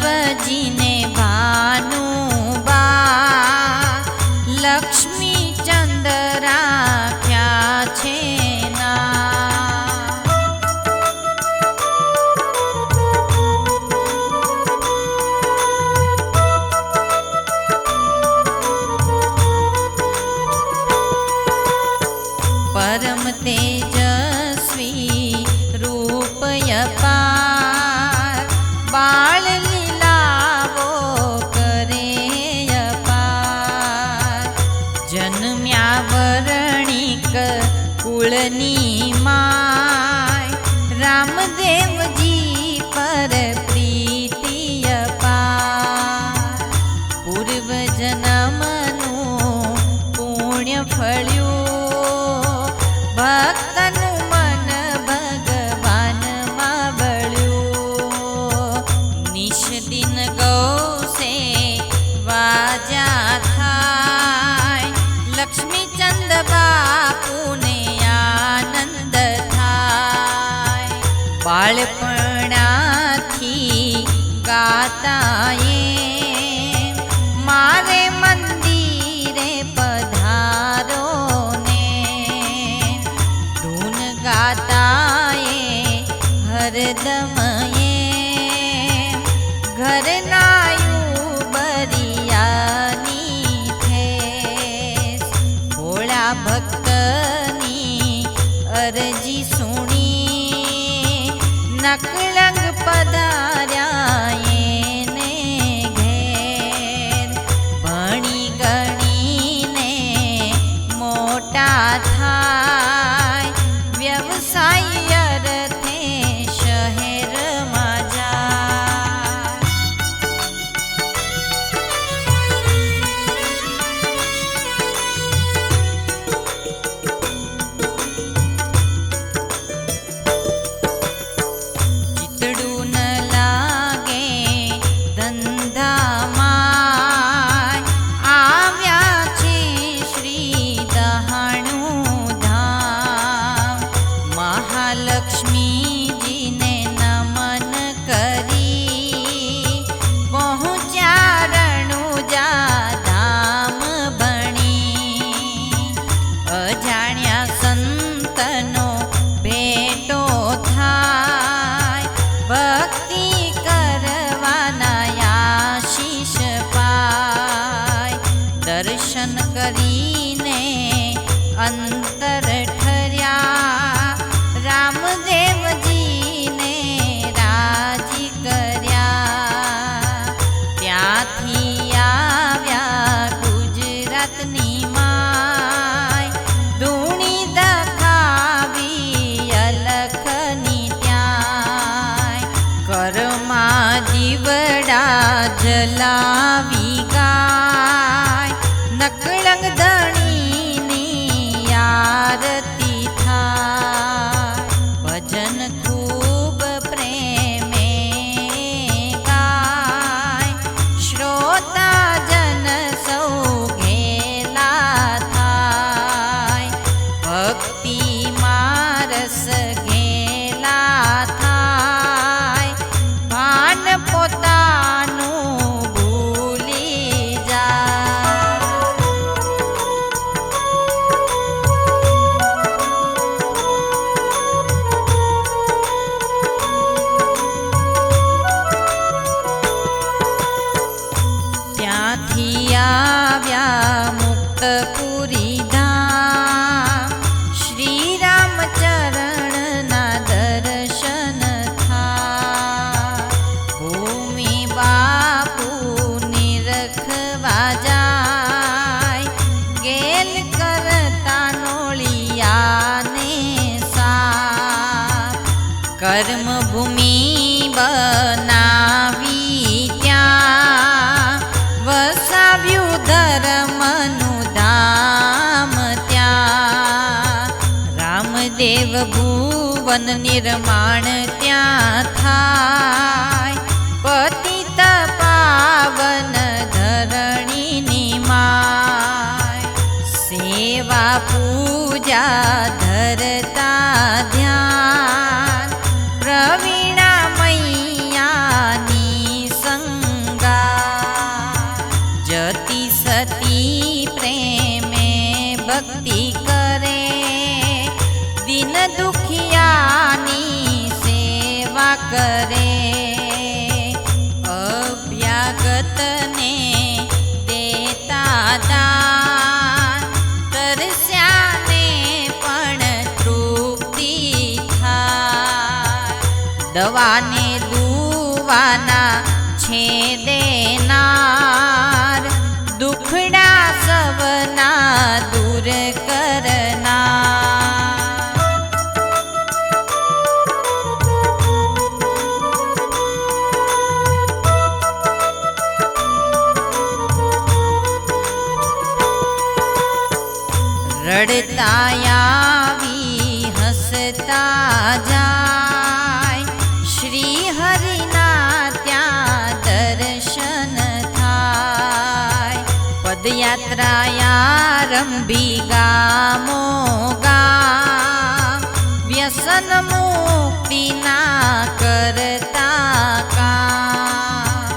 love. 你。la করি one નિર્માણ ત્યાં થાય. પતિત પાવન ધરણીની માય. સેવા પૂજા ધરતા દવાને દુવાના છે દેનાર દુખડા સવના દૂર કરનાર રડતા પદયાત્રા આરંભી ગામો ગા વ્યસન મુક્તિના કરતા કા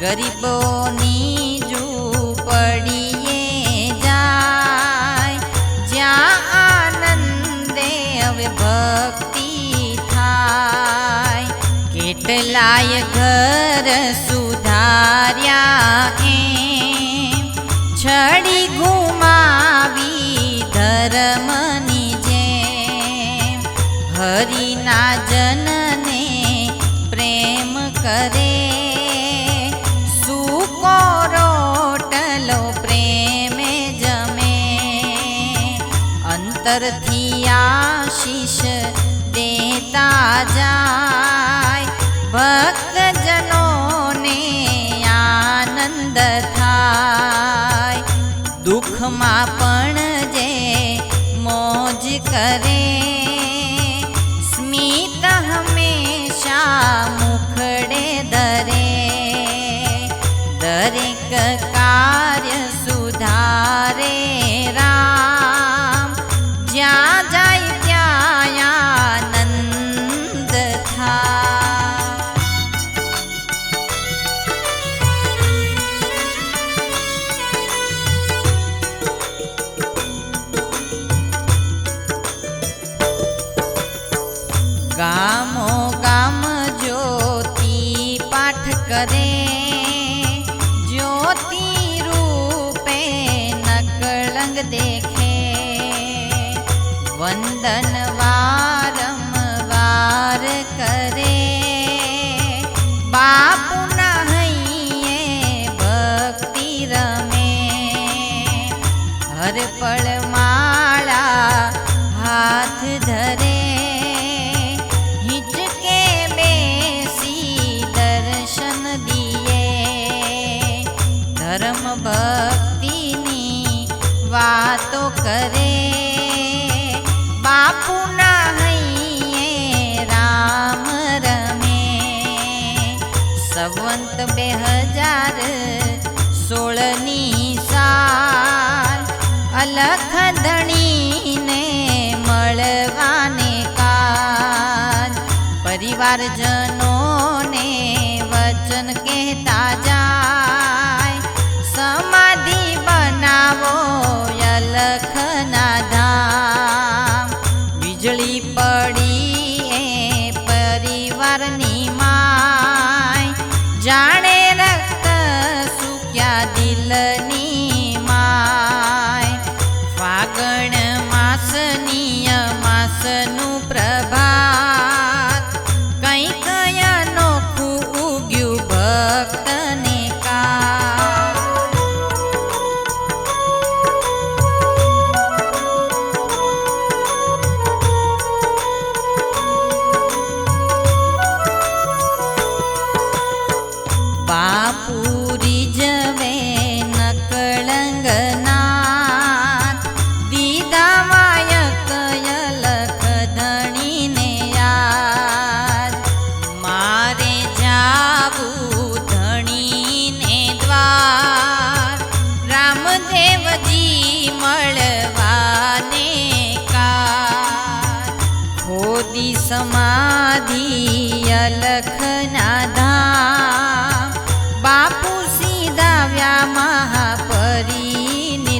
ગરીબોની ઝૂંપડીએ જાય જ્યાં આનંદે હવે ભક્તિ થાય કેટલાય ઘર સુધાર્યા એમ છડી ગુમાવી ધર્મની જે હરિના જનને પ્રેમ કરે. સૂકો પ્રેમે જમે. અંતરથી આશીષ દેતા જાય. ભક્તજનોને દુઃખમાં પણ જે મોજ કરે સ્મિત હંમેશા મુખડે ધરે દરેક કાર્ય સુધારે ગામો ગામ જ્યોતિ પાઠ કરે જ્યોતિ રૂપે નકળંગ દેખે વંદન વારંવાર કરે બાપુના હૈયે ભક્તિ રમે હર પળ સંવંત બે હજાર સોળની સાલ અલખ ધણીને મળવાને કાજ. પરિવારજનોને વચન કહેતા જાય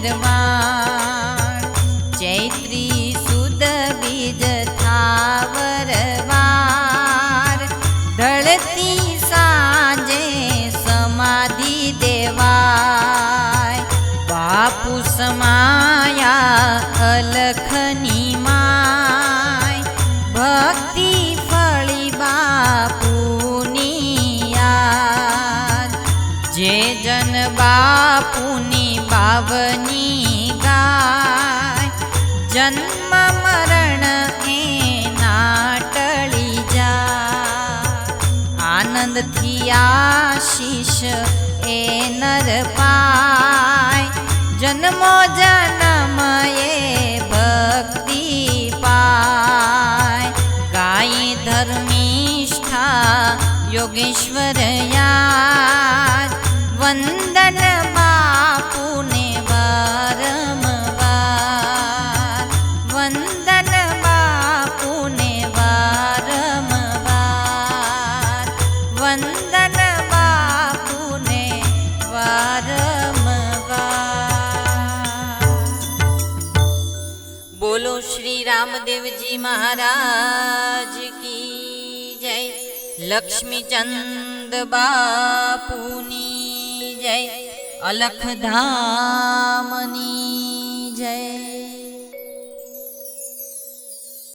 નિર્માણ ચૈત્રી સુદ બીજ થાવરવાર સાંજે સમાધિ દેવાય. બાપુ સમાયા અલખની ભક્તિ ફળી બાપુની યાદ. જે બાપુની બાવની जन्म मरणी जा। आनन्दयाशिषे नर पाय। जन्मो जन्म ए भक्ति पाय। गाई धर्मनिष्ठा योगेश्वरया वन्द रामदेव जी महाराज की जय। लक्ष्मी चंद बापूनी जय। अलख धामनी